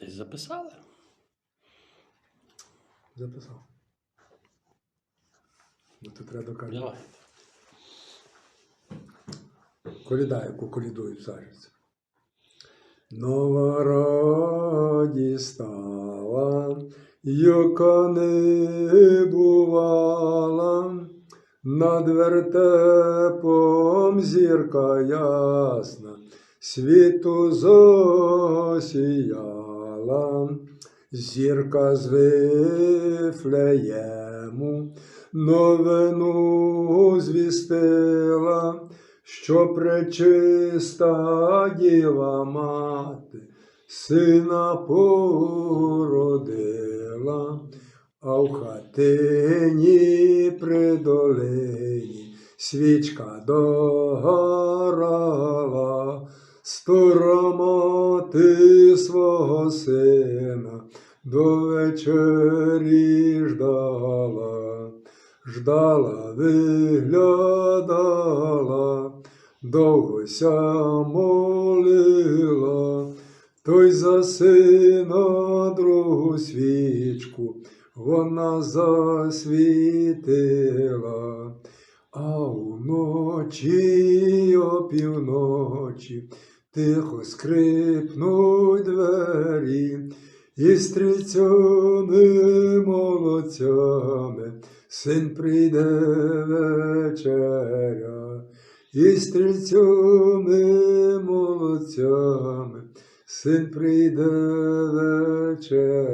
Десь записали? Записав. Ну, то треба доказати. Давай. Коліда, яку колідують. Нова радість стала, яка не бувала, над вертепом зірка ясна, світу засіяла, зірка з Вифлеєму, новину звістила, що пречиста діва мати сина породила, а в хатині при долині свічка догорала, стара мати свого сина до вечері ждала ждала, виглядала, довго ся молила, той за сина другу свічку вона засвітила, а уночі опівночі тихо скрипнуть двері. І стрільцями молодцями син прийде вечеря, і стрільцями молодцями син прийде вечеря.